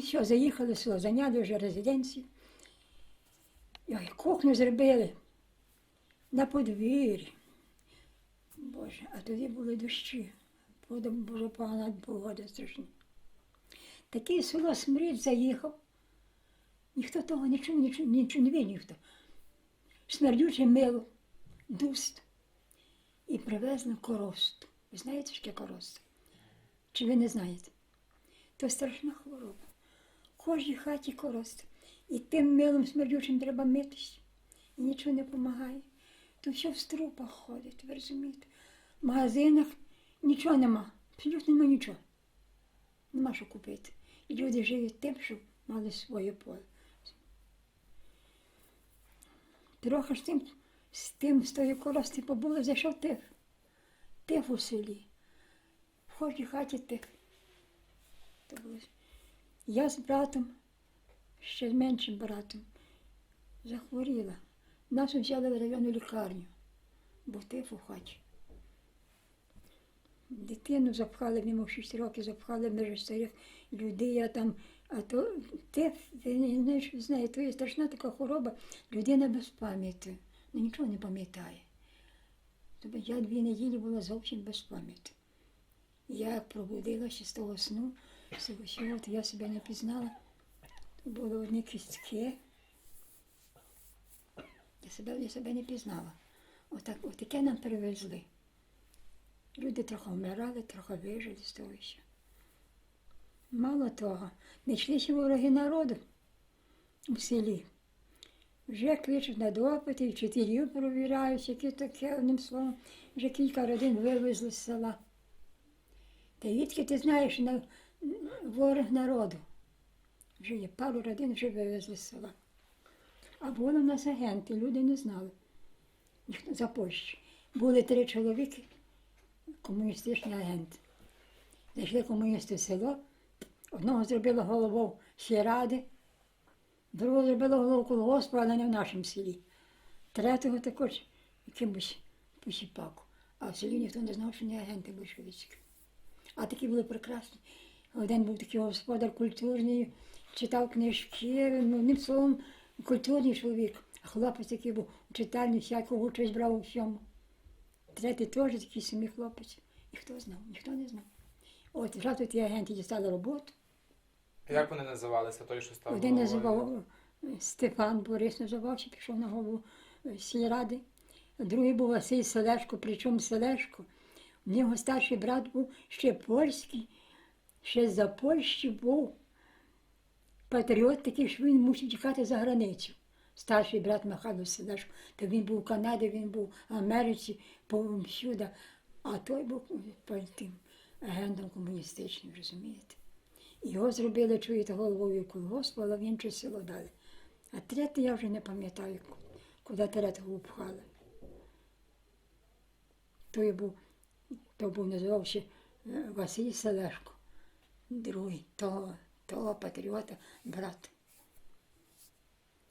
все, заїхали в село, зайняли вже резиденцію. Ой, кухню зробили на подвір'ї. Боже, а тоді були дощі. Вода дуже погана погода страшна. Таке село Смрід заїхав. Ніхто того нічого, нічого, нічого не ніхто. Смердюче мило, дуст. І привезли коросту. Ви знаєте, що таке? Чи ви не знаєте? То страшна хвороба. Кожній хаті короста. І тим милом смердючим треба митись. І нічого не допомагає. То все в струпах ходить, ви розумієте? В магазинах нічого нема. Абсолютно нема нічого. Нема що купити. І люди живуть тим, що мали своє поле. Трохи з тим, з тим, з тої корости побули, зайшов тиф. Тиф у селі. В кожній хаті тиф. То було. Я з братом, ще з меншим братом, захворіла. Нас взяли в районну лікарню, бо тиф у хаті. Дитину запхали, мимо 6 років запхали між старих людей, а там, а то тиф, не знаєте, то є страшна така хвороба, людина без пам'яті, ну, нічого не пам'ятає. Тобто я дві неділі була зовсім без пам'яті. Я пробудилася з того сну, з того то я себе не пізнала. То були одні кістки. Я себе, я себе не пізнала. Отак, отаке нам привезли. Люди трохи вмирали, трохи вижили з того ще. Мало того, не йшлися вороги народу у селі. Вже кличуть на допити, і вчителів провіряють, які таке, одним словом, вже кілька родин вивезли з села. Та відки ти знаєш на ворог народу. Вже є пару родин вже вивезли з села. А були в нас агенти, люди не знали. Ніхто за Польщі. Були три чоловіки, комуністичні агенти. Зайшли комуністи в село, одного зробили головою сільради, другого зробили голову колгоспу, але не в нашому селі. Третього також якимось посіпаку. А в селі ніхто не знав, що не агенти большевицькі. А такі були прекрасні. Один був такий господар культурний, читав книжки, ну, одним словом, культурний чоловік. А хлопець такий був у читальні, всякого участь брав у всьому. Третій теж такий самий хлопець. І хто знав, ніхто не знав. От, тут ті агенти дістали роботу. Як вони називалися, той, що став Один називав е, Стефан Борис називався, пішов на голову е, сільради. Другий був Василь Селешко, причому Селешко. У нього старший брат був ще польський, ще за Польщі був патріот такий, що він мусив тікати за границю. Старший брат Михайло Селешко. То він був у Канаді, він був в Америці, повсюди. А той був е, тим агентом комуністичним, розумієте? Його зробили, чуєте, головою колгоспу, але в інше село дали. А третє я вже не пам'ятаю, куди третього впхали. Той був, то був називався е, Василь Селешко, другий, того, того патріота, брат.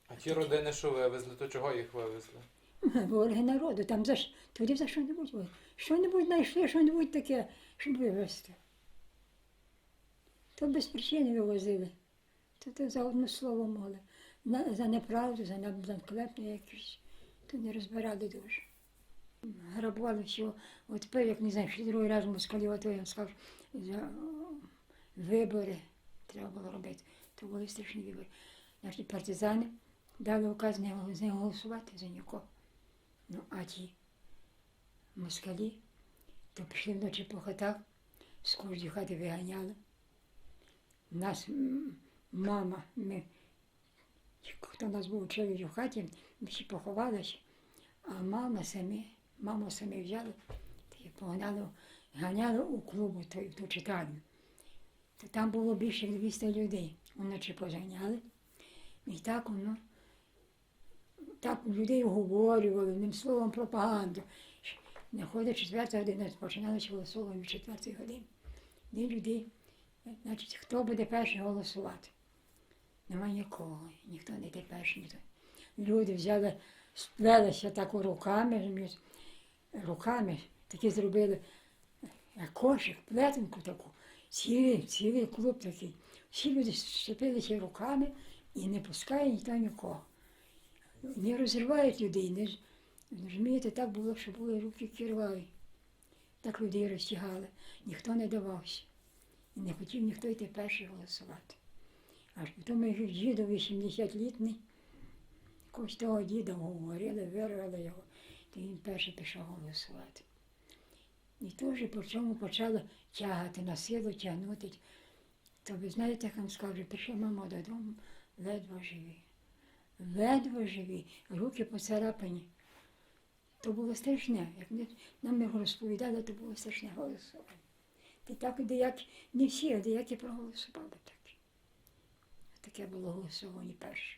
А ті родини, що вивезли, то чого їх вивезли? Вороги народу, там за ш- туди за що-небудь. Що-небудь знайшли, що-небудь таке, щоб вивезти. То без причини вивозили. То, то за одне слово моли. На, за неправду, за, за якісь. То не розбирали дуже. Грабували всього. От тепер, як не знаю, що другий раз москалів, то я сказав, за вибори треба було робити. То були страшні вибори. Наші партизани дали указ не, голосувати за нікого. Ну, а ті москалі, то пішли вночі по хатах, з кожної хати виганяли. Нас мама, ми, хто нас був учили в хаті, ми всі поховалися, а мама самі, маму самі взяли і погнали, ганяли у клубу в ту читальню. То там було більше 200 людей. Вночі позганяли. І так воно так людей оговорювали, одним словом, пропаганду. Не ходить четверта година, починалося голосування в четвертій годині. Де людей, значить, хто буде перший голосувати? Нема нікого, ніхто не йде перший. Ніхто. Люди взяли, сплелися так руками, руками, такі зробили кошик, плетенку таку, цілий, цілий клуб такий. всі люди щепилися руками і не пускає ніхто нікого. Не розривають людей, не, розумієте, так було, що були руки кірваві. Так людей розтягали, ніхто не давався. І не хотів ніхто йти перший голосувати. Аж потім як діду 80-літний, якось того діда говорили, вирвали його, то він перший пішов голосувати. І теж по чому почало тягати, на силу тягнути. То ви знаєте, як вам скажу, прийшла мама додому, ледве живі. Ледве живі, руки поцарапані. То було страшне. Як нам його розповідали, то було страшне голосування. І так деякі, не всі, а деякі проголосували так. Таке було голосування перше.